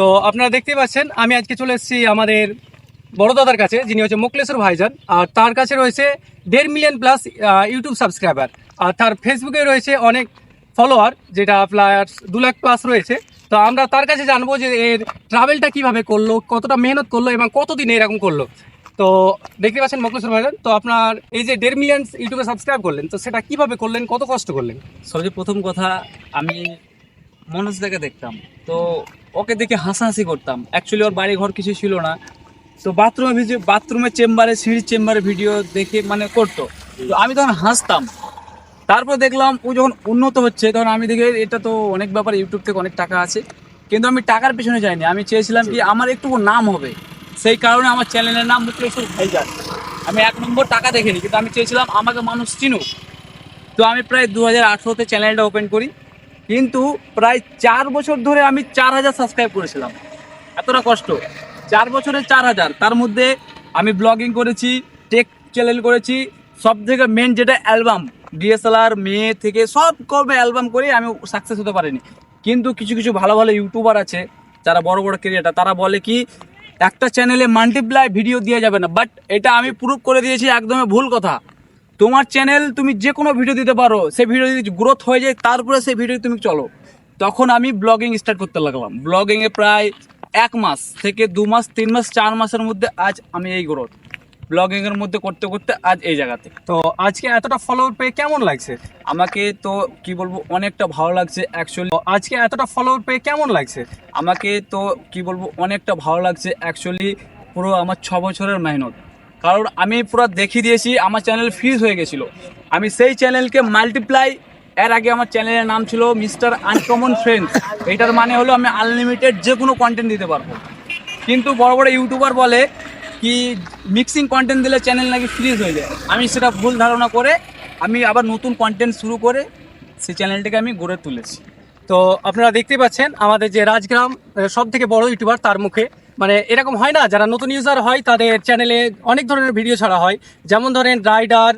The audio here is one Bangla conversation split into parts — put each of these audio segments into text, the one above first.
তো আপনারা দেখতে পাচ্ছেন, আমি আজকে চলে এসেছি আমাদের বড় দাদার কাছে, যিনি হচ্ছে মোকলেশ্বর ভাইজান। আর তার কাছে রয়েছে দেড় মিলিয়ন প্লাস ইউটিউব সাবস্ক্রাইবার। আর তার ফেসবুকে রয়েছে অনেক ফলোয়ার, যেটা আপনার দু লাখ প্লাস রয়েছে। তো আমরা তার কাছে জানব যে এর ট্রাভেলটা কীভাবে করল, কতটা মেহনত করল এবং কতদিন এরকম করল। তো দেখতে পাচ্ছেন মোকলেশ্বর ভাইজান, তো আপনার এই যে দেড় মিলিয়ন ইউটিউবে সাবস্ক্রাইব করলেন, তো সেটা কীভাবে করলেন, কত কষ্ট করলেন? সবচেয়ে প্রথম কথা, আমি মনোজদাকে দেখতাম। তো ওকে দেখে হাসাহাসি করতাম। অ্যাকচুয়ালি ওর বাড়ি ঘর কিছু ছিল না। তো বাথরুমে বাথরুমের চেম্বারে, সিঁড়ির চেম্বারে ভিডিও দেখে মানে করতো। তো আমি তখন হাসতাম। তারপর দেখলাম ও যখন উন্নত হচ্ছে, তখন আমি দেখে এটা তো অনেক ব্যাপার ইউটিউব থেকে অনেক টাকা আছে। কিন্তু আমি টাকার পিছনে যাইনি। আমি চেয়েছিলাম কি আমার একটু নাম হবে। সেই কারণে আমার চ্যানেলের নাম মুখলেশ্বর ভাইজান। আমি এক নম্বর টাকা দেখিনি, কিন্তু আমি চেয়েছিলাম আমাকে মানুষ চিনুক। তো আমি প্রায় দু হাজার আঠেরোতে চ্যানেলটা ওপেন করি। কিন্তু প্রায় চার বছর ধরে আমি চার হাজার সাবস্ক্রাইব করেছিলাম। এতটা কষ্ট। চার বছরে চার হাজার। তার মধ্যে আমি ব্লগিং করেছি টেক চ্যানেল করেছি সব থেকে মেন যেটা অ্যালবাম ডিএসএলআর মেয়ে থেকে সব কবে অ্যালবাম করে আমি সাকসেস হতে পারিনি। কিন্তু কিছু কিছু ভালো ভালো ইউটিউবার আছে, যারা বড় বড় ক্রিয়েটার তারা বলে কি, একটা চ্যানেলে মাল্টিপ্লাই ভিডিও দেওয়া যাবে না। বাট এটা আমি প্রুভ করে দিয়েছি, একদমই ভুল কথা। তোমার চ্যানেল তুমি যে কোনো ভিডিও দিতে পারো, সেই ভিডিও যদি গ্রোথ হয়ে যায়, তারপরে সেই ভিডিও তুমি চলো। তখন আমি ব্লগিং স্টার্ট করতে লাগলাম। ব্লগিংয়ে প্রায় এক মাস থেকে দু মাস, তিন মাস, চার মাসের মধ্যে আজ আমি এই গ্রোথ ব্লগিংয়ের মধ্যে করতে করতে আজ এই জায়গাতে তো আজকে এতটা ফলোয়ার পেয়ে কেমন লাগছে? আমাকে তো, কি বলব, অনেকটা ভালো লাগছে অ্যাকচুয়ালি আজকে এতটা ফলোয়ার পেয়ে কেমন লাগছে? আমাকে তো, কি বলব, অনেকটা ভালো লাগছে অ্যাকচুয়ালি পুরো আমার ছ বছরের মেহনত। কারণ আমি পুরো দেখিয়ে দিয়েছি, আমার চ্যানেল ফ্রিজ হয়ে গেছিল। আমি সেই চ্যানেলকে মাল্টিপ্লাই এর আগে আমার চ্যানেলের নাম ছিল মিস্টার আনকমন ফ্রেন্ডস। এটার মানে হলো আমি আনলিমিটেড যে কোনো কন্টেন্ট দিতে পারব। কিন্তু বড় বড় ইউটিউবার বলে কি মিক্সিং কন্টেন্ট দিলে চ্যানেল নাকি ফ্রিজ হয়ে যায়। আমি সেটা ভুল ধারণা করে আমি আবার নতুন কন্টেন্ট শুরু করে সেই চ্যানেলটাকে আমি গড়ে তুলেছি। তো আপনারা দেখতে পাচ্ছেন, আমাদের যে রাজগ্রাম সব থেকে বড় ইউটিউবার তার মুখে মানে এরকম হয় না, যারা নতুন ইউজার হয় তাদের চ্যানেলে অনেক ধরনের ভিডিও ছাড়া হয়। যেমন ধরেন রাইডার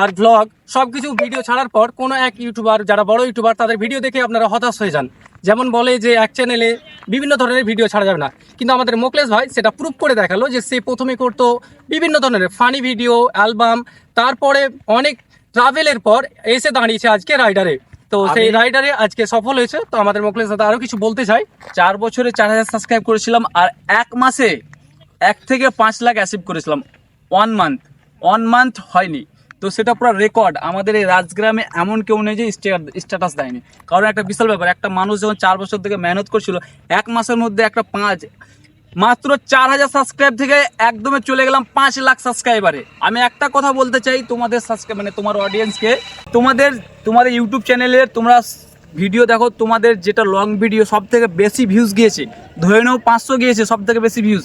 আর ব্লগ সব কিছু ভিডিও ছাড়ার পর কোনো এক ইউটিউবার যারা বড় ইউটিউবার তাদের ভিডিও দেখে আপনারা হতাশ হয়ে যান। যেমন বলে যে এক চ্যানেলে বিভিন্ন ধরনের ভিডিও ছাড়া যাবে না। কিন্তু আমাদের মোকলেশ ভাই সেটা প্রুভ করে দেখাল যে সে প্রথমে করতো বিভিন্ন ধরনের ফানি ভিডিও অ্যালবাম তারপরে অনেক ট্রাভেলের পর এসে দাঁড়িয়েছে আজকে রাইডারে। তো সেই রাইডারে আজকে সফল হয়েছে। তো আমাদের মোকলেশ দাদা আরও কিছু বলতে চাই। চার বছরে চার হাজার সাবস্ক্রাইব করেছিলাম আর এক মাসে এক থেকে পাঁচ লাখ অ্যাচিভ করেছিলাম। ওয়ান মান্থ ওয়ান মান্থ হয়নি। তো সেটা পুরো রেকর্ড আমাদের এই রাজগ্রামে এমন কেউ নেই যে স্ট্যাটাস দেয়নি। কারণ একটা বিশাল ব্যাপার। একটা মানুষ যখন চার বছর থেকে মেহনত করছিল এক মাসের মধ্যে একটা পাঁচ মাত্র চার হাজার সাবস্ক্রাইব থেকে একদমে চলে গেলাম পাঁচ লাখ সাবস্ক্রাইবারে আমি একটা কথা বলতে চাই তোমাদের সাবস্ক্রাইব মানে তোমার অডিয়েন্সকে তোমাদের তোমাদের ইউটিউব চ্যানেলের তোমরা ভিডিও দেখো, তোমাদের যেটা লং ভিডিও সব থেকে বেশি ভিউজ গিয়েছে, ধরে নাও পাঁচশো গিয়েছে সব থেকে বেশি ভিউজ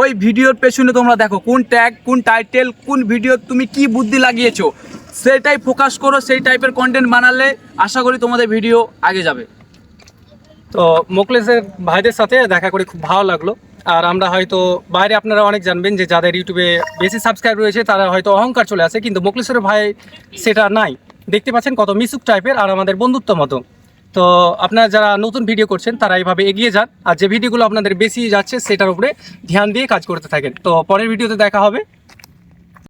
ওই ভিডিওর পেছনে তোমরা দেখো কোন ট্যাগ কোন টাইটেল কোন ভিডিও তুমি কি বুদ্ধি লাগিয়েছো। সেটাই ফোকাস করো, সেই টাইপের কন্টেন্ট বানালে আশা করি তোমাদের ভিডিও আগে যাবে। তো মোকলেশের ভাইদের সাথে দেখা করে খুব ভালো লাগল। আর আমরা হয়তো বাইরে আপনারা অনেক জানবেন যে যাদের ইউটিউবে বেশি সাবস্ক্রাইব রয়েছে, তারা হয়তো অহংকার চলে আসে, কিন্তু মোকলেশ্বরের ভাই সেটা নাই। দেখতে পাচ্ছেন কত মিসুক টাইপের আর আমাদের বন্ধুত্ব মতো। তো আপনারা যারা নতুন ভিডিও করছেন, তারা এইভাবে এগিয়ে যান। আর যে ভিডিওগুলো আপনাদের বেশি যাচ্ছে, সেটার উপরে ধ্যান দিয়ে কাজ করতে থাকেন। তো পরের ভিডিওতে দেখা হবে।